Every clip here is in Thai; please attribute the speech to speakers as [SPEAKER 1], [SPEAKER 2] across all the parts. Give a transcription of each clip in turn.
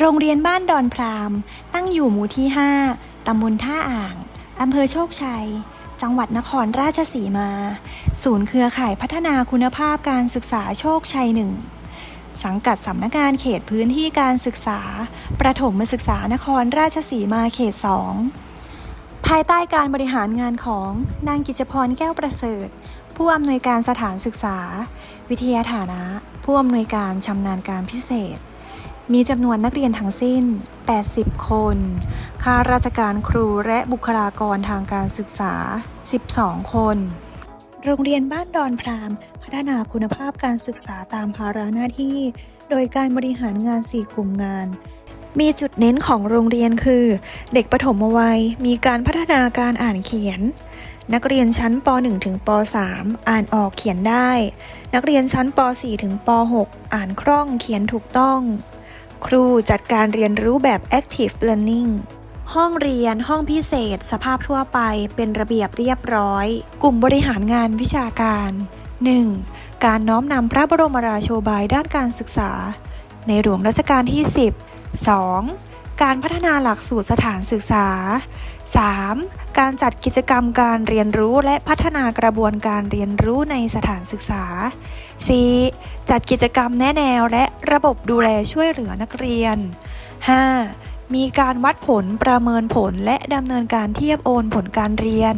[SPEAKER 1] โรงเรียนบ้านดอนพรามตั้งอยู่หมู่ที่ 5 ตำบลท่าอ่าง อำเภอโชคชัย จังหวัดนครราชสีมา ศูนย์เครือข่ายพัฒนาคุณภาพการศึกษาโชคชัยหนึ่ง สังกัดสำนักงานเขตพื้นที่การศึกษา ประถมศึกษานครราชสีมาเขต 2 ภายใต้การบริหารงานของนางกิจพรแก้วประเสริฐ ผู้อำนวยการสถานศึกษา วิทยาฐานะ ผู้อำนวยการชำนาญการพิเศษ มีจำนวนนักเรียนทั้งสิ้น 80 คน ข้าราชการครูและบุคลากรทางการศึกษา 12 คน โรงเรียนบ้านดอนพราม พัฒนาคุณภาพการศึกษาตามภาระหน้าที่ โดยการบริหารงาน 4 กลุ่มงาน มีจุดเน้นของโรงเรียนคือ เด็กปฐมวัย มีการพัฒนาการอ่านเขียนนักเรียนชั้นป .1 ถึงป .3 อ่านออกเขียนได้ นักเรียนชั้นป .4 ถึงป .6 อ่านคล่องเขียนถูกต้อง ครูจัดการเรียนรู้แบบ active learning ห้องเรียนห้องพิเศษ สภาพทั่วไปเป็นระเบียบเรียบร้อย กลุ่มบริหารงานวิชาการ 1. การน้อมนำพระบรมราโชบายด้านการศึกษา ในหลวงรัชกาลที่ 10 2. การพัฒนาหลักสูตรสถานศึกษา 3. การจัดกิจกรรมการเรียนรู้และพัฒนากระบวนการเรียนรู้ในสถานศึกษา 4. จัดกิจกรรมแนะแนวและระบบดูแลช่วยเหลือนักเรียน 5. มีการวัดผลประเมินผลและดำเนินการเทียบโอนผลการเรียน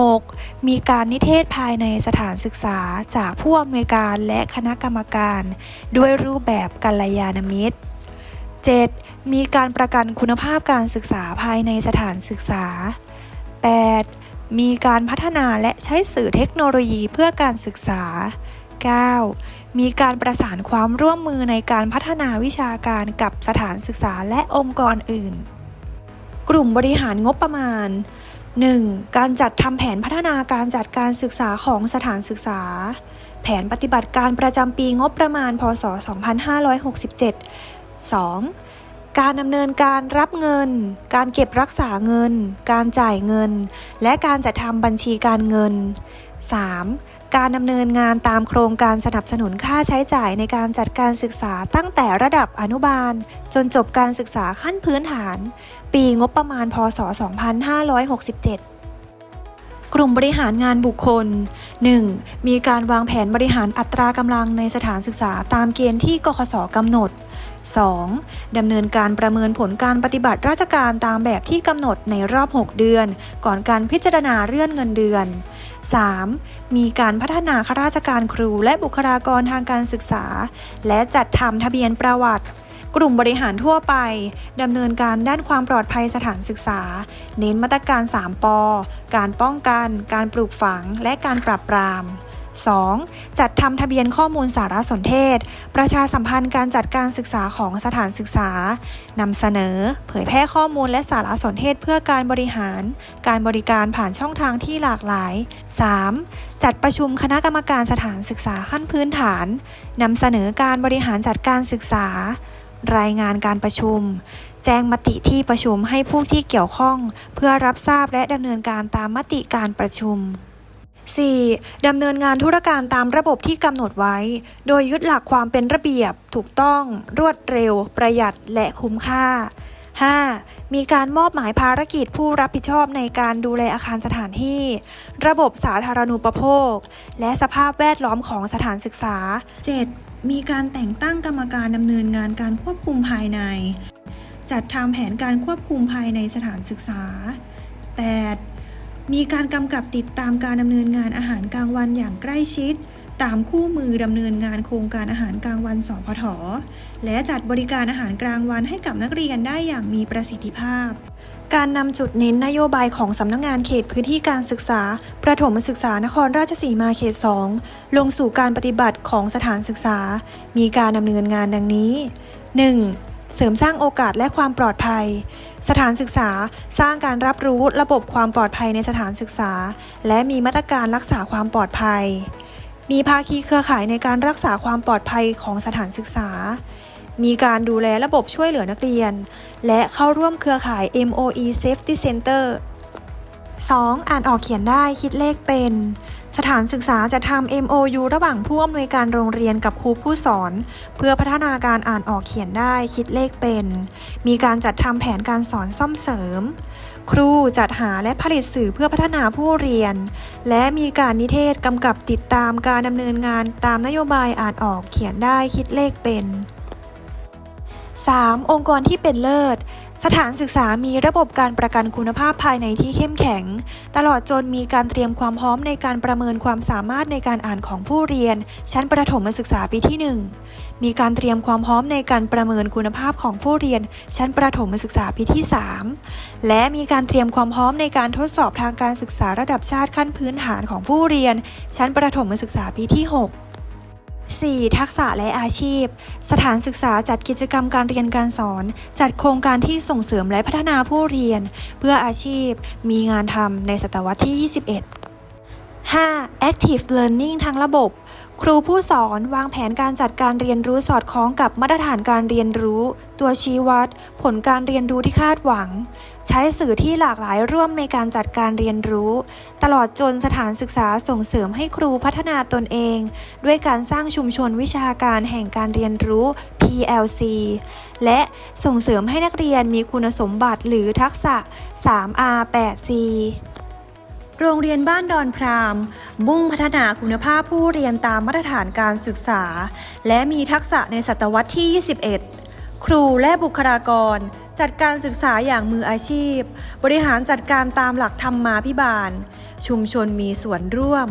[SPEAKER 1] 6. มีการนิเทศภายในสถานศึกษาจากผู้อำนวยการและคณะกรรมการ ด้วยรูปแบบกัลยาณมิตร 7. มีการประกันคุณภาพการศึกษาภายในสถานศึกษา 8. มีการพัฒนาและใช้สื่อเทคโนโลยีเพื่อการศึกษา 9. มีการประสานความร่วมมือในการพัฒนาวิชาการกับสถานศึกษาและองค์กรอื่น กลุ่มบริหารงบประมาณ 1. การจัดทำแผนพัฒนาการจัดการศึกษาของสถานศึกษา แผนปฏิบัติการประจำปีงบประมาณ พศ 2567 2. การดำเนินการรับเงิน การเก็บรักษาเงิน การจ่ายเงิน และการจัดทำบัญชีการเงิน 3. การดำเนินงานตามโครงการสนับสนุนค่าใช้จ่ายในการจัดการศึกษาตั้งแต่ระดับอนุบาล จนจบการศึกษาขั้นพื้นฐาน ปีงบประมาณ พศ 2567กลุ่มบริหารงานบุคคล 1. มีการวางแผนบริหารอัตรากำลังในสถานศึกษาตามเกณฑ์ที่กคสกำหนด 2. ดำเนินการประเมินผลการปฏิบัติราชการตามแบบที่กำหนดในรอบ 6 เดือน ก่อนการพิจารณาเลื่อนเงินเดือน 3. มีการพัฒนาข้าราชการครูและบุคลากรทางการศึกษา และจัดทำทะเบียนประวัติ กลุ่มบริหารทั่วไปดำเนินการด้านความปลอดภัยสถานศึกษา เน้นมาตรการ 3ปการป้องกัน การปลูกฝัง และการปรับปราม 2. จัดทำทะเบียนข้อมูลสารสนเทศ ประชาสัมพันธ์การจัดการศึกษาของสถานศึกษานำเสนอ เผยแพร่ข้อมูลและสารสนเทศเพื่อการบริหาร การบริการผ่านช่องทางที่หลากหลาย 3. จัดประชุมคณะกรรมการสถานศึกษาขั้นพื้นฐานนำเสนอการบริหารจัดการศึกษา รายงานการประชุม แจ้งมติที่ประชุมให้ผู้ที่เกี่ยวข้อง เพื่อรับทราบและดำเนินการตามมติการประชุม 4. ดำเนินงานธุรการตามระบบที่กำหนดไว้ โดยยึดหลักความเป็นระเบียบ ถูกต้อง รวดเร็ว ประหยัด และคุ้มค่า 5. มีการมอบหมายภารกิจผู้รับผิดชอบในการดูแลอาคารสถานที่ ระบบสาธารณูปโภค และสภาพแวดล้อมของสถานศึกษา 7. มีการแต่งตั้งกรรมการดำเนินงานการควบคุมภายใน จัดทำแผนการควบคุมภายในสถานศึกษา 8. มีการกำกับติดตามการดำเนินงานอาหารกลางวันอย่างใกล้ชิด ตามคู่มือดำเนินงานโครงการอาหารกลางวันสพทและจัดบริการอาหารกลางวันให้กับนักเรียนได้อย่างมีประสิทธิภาพ การนำจุดเน้นนโยบายของสำนักงงานเขตพื้นที่การศึกษา ประถมศึกษานครราชสีมาเขต 2 ลงสู่การปฏิบัติของสถานศึกษา มีการดำเนินงานดังนี้ 1. เสริมสร้างโอกาสและความปลอดภัย สถานศึกษาสร้างการรับรู้ระบบความปลอดภัยในสถานศึกษา และมีมาตรการรักษาความปลอดภัย มีภาคีเครือข่ายในการรักษาความปลอดภัยของสถานศึกษา มีการดูแลระบบช่วยเหลือนักเรียน และเข้าร่วมเครือข่าย MOE Safety Center 2. อ่านออกเขียนได้คิดเลขเป็น สถานศึกษาจะทำ MOU ระหว่างผู้อำนวยการโรงเรียนกับครูผู้สอน เพื่อพัฒนาการอ่านออกเขียนได้คิดเลขเป็น มีการจัดทำแผนการสอนซ่อมเสริม ครูจัดหาและผลิตสื่อเพื่อพัฒนาผู้เรียน และมีการนิเทศกำกับติดตามการดำเนินงานตามนโยบายอ่านออกเขียนได้คิดเลขเป็น 3. องค์กรที่เป็นเลิศสถานศึกษามีระบบการประกันคุณภาพภายในที่เข้มแข็ง ตลอดจนมีการเตรียมความพร้อมในการประเมินความสามารถในการอ่านของผู้เรียน ชั้นประถมศึกษาปีที่ 1 มีการเตรียมความพร้อมในการประเมินคุณภาพของผู้เรียน ชั้นประถมศึกษาปีที่ 3 และมีการเตรียมความพร้อมในการทดสอบทางการศึกษาระดับชาติขั้นพื้นฐานของผู้เรียน ชั้นประถมศึกษาปีที่ 6 4. ทักษะและอาชีพ สถานศึกษาจัดกิจกรรมการเรียนการสอน จัดโครงการที่ส่งเสริมและพัฒนาผู้เรียน เพื่ออาชีพ มีงานทำในศตวรรษที่ 21 5. Active Learning ทางระบบ ครูผู้สอนวางแผนการจัดการเรียนรู้สอดคล้องกับมาตรฐานการเรียนรู้ ตัวชี้วัด ผลการเรียนรู้ที่คาดหวัง ใช้สื่อที่หลากหลายร่วมในการจัดการเรียนรู้ ตลอดจนสถานศึกษาส่งเสริมให้ครูพัฒนาตนเอง ด้วยการสร้างชุมชนวิชาการแห่งการเรียนรู้ PLC และส่งเสริมให้นักเรียนมีคุณสมบัติหรือทักษะ 3R 8C โรงเรียนบ้านดอนพราม มุ่งพัฒนาคุณภาพผู้เรียนตามมาตรฐานการศึกษา และมีทักษะในศตวรรษที่ 21 ครูและบุคลากร จัดการศึกษาอย่างมืออาชีพ บริหารจัดการตามหลักธรรมมาพิบาล ชุมชนมีส่วนร่วม